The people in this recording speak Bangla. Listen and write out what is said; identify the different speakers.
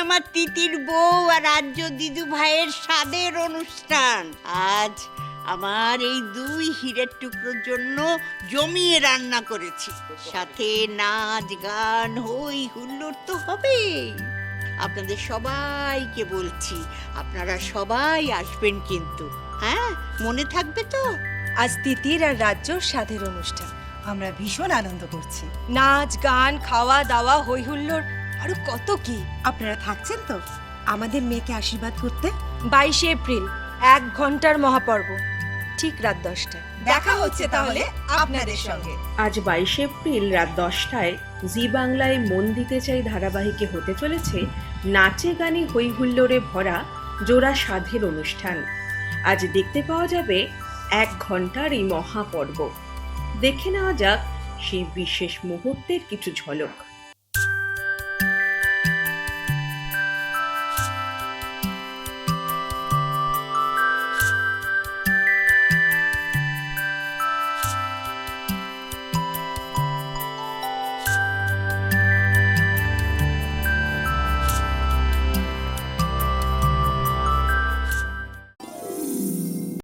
Speaker 1: আমার তিতির বউ আর রাজ্য দিদু ভাইয়ের স্বাদের অনুষ্ঠান। আজ আমার এই দুই হীরের টুকরোর জন্য জমিয়ে রান্না করেছি। সাথে নাচ গান হই হুল্লোড় তো হবেই। আপনাদের সবাইকে বলছি, আপনারা সবাই আসবেন কিন্তু হ্যাঁ? মনে থাকবে তো?
Speaker 2: আজ তিতির আর রাজ্য সাধের অনুষ্ঠান।
Speaker 3: আমরা ভীষণ আনন্দ করছি।
Speaker 2: নাচ, গান খাওয়া দাওয়া হই হুল্লোড় আরও কত কি?
Speaker 3: আপনারা থাকছেন তো? আমাদের মেয়েকে আশীর্বাদ করতে
Speaker 2: বাইশে এপ্রিল, এক ঘণ্টার মহাপর্ব। ঠিক রাত দশটায়।
Speaker 3: দেখা হচ্ছে তাহলে আপনাদের সঙ্গে।
Speaker 4: আজ বাইশে এপ্রিল রাত দশটায় জি বাংলায় মন দিতে চাই ধারাবাহিকে হতে চলেছে নাচে গানে হৈহুল্লোড়ে ভরা জোড়া সাধের অনুষ্ঠান। আজ দেখতে পাওয়া যাবে এক ঘণ্টার এই মহাপর্ব। দেখে নেওয়া যাক সেই বিশেষ মুহূর্তের কিছু ঝলক।